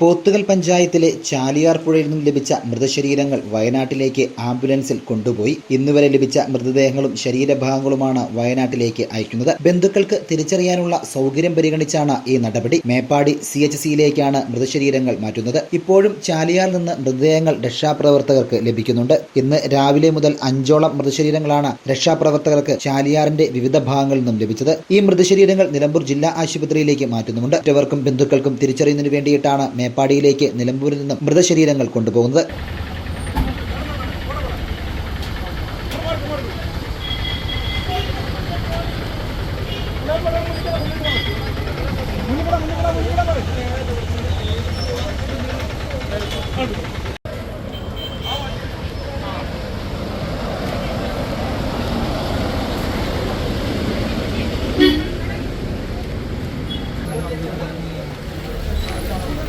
Pothukal പഞ്ചായത്തിലെ ചാലിയാർ പുഴയിൽ നിന്നും ലഭിച്ച മൃതശരീരങ്ങൾ വയനാട്ടിലേക്ക് ആംബുലൻസിൽ കൊണ്ടുപോയി. ഇന്നുവരെ ലഭിച്ച മൃതദേഹങ്ങളും ശരീരഭാഗങ്ങളുമാണ് വയനാട്ടിലേക്ക് അയക്കുന്നത്. ബന്ധുക്കൾക്ക് തിരിച്ചറിയാനുള്ള സൗകര്യം പരിഗണിച്ചാണ് ഈ നടപടി. മേപ്പാടി സി എച്ച് സിയിലേക്കാണ് മൃതശരീരങ്ങൾ മാറ്റുന്നത്. ഇപ്പോഴും ചാലിയാറിൽ നിന്ന് മൃതദേഹങ്ങൾ രക്ഷാപ്രവർത്തകർക്ക് ലഭിക്കുന്നുണ്ട്. ഇന്ന് രാവിലെ മുതൽ അഞ്ചോളം മൃതശരീരങ്ങളാണ് രക്ഷാപ്രവർത്തകർക്ക് ചാലിയാറിന്റെ വിവിധ ഭാഗങ്ങളിൽ നിന്നും ലഭിച്ചത്. ഈ മൃതശരീരങ്ങൾ നിലമ്പൂർ ജില്ലാ ആശുപത്രിയിലേക്ക് മാറ്റുന്നുമുണ്ട്. മറ്റവർക്കും ബന്ധുക്കൾക്കും തിരിച്ചറിയുന്നതിന് വേണ്ടിയിട്ടാണ് മേപ്പാടിയിലേക്ക് നിലമ്പൂരിൽ നിന്നും മൃതശരീരങ്ങൾ കൊണ്ടുപോകുന്നത്.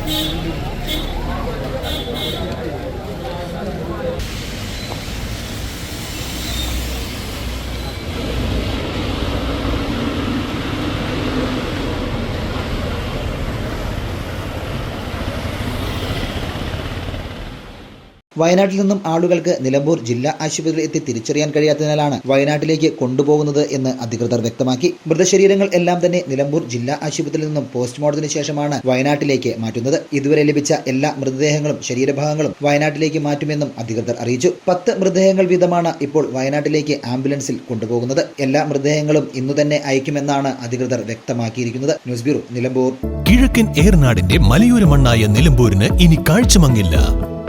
Thank you. വയനാട്ടിൽ നിന്നും ആളുകൾക്ക് നിലമ്പൂർ ജില്ലാ ആശുപത്രിയിൽ എത്തി തിരിച്ചറിയാൻ കഴിയാത്തതിനാലാണ് വയനാട്ടിലേക്ക് കൊണ്ടുപോകുന്നത് എന്ന് അധികൃതർ വ്യക്തമാക്കി. മൃതശരീരങ്ങൾ എല്ലാം തന്നെ നിലമ്പൂർ ജില്ലാ ആശുപത്രിയിൽ നിന്നും പോസ്റ്റ്മോർട്ടത്തിന് ശേഷമാണ് വയനാട്ടിലേക്ക് മാറ്റുന്നത്. ഇതുവരെ ലഭിച്ച എല്ലാ മൃതദേഹങ്ങളും ശരീരഭാഗങ്ങളും വയനാട്ടിലേക്ക് മാറ്റുമെന്നും അധികൃതർ അറിയിച്ചു. പത്ത് മൃതദേഹങ്ങൾ വീതമാണ് ഇപ്പോൾ വയനാട്ടിലേക്ക് ആംബുലൻസിൽ കൊണ്ടുപോകുന്നത്. എല്ലാ മൃതദേഹങ്ങളും ഇന്നു തന്നെ അയക്കുമെന്നാണ് അധികൃതർ വ്യക്തമാക്കിയിരിക്കുന്നത്. News bureau Nilambur. കിഴക്കൻ ഏർനാടിന്റെ മലയോര മണ്ണായ നിലമ്പൂരിന് ഇനി കാഴ്ചമങ്ങില്ല.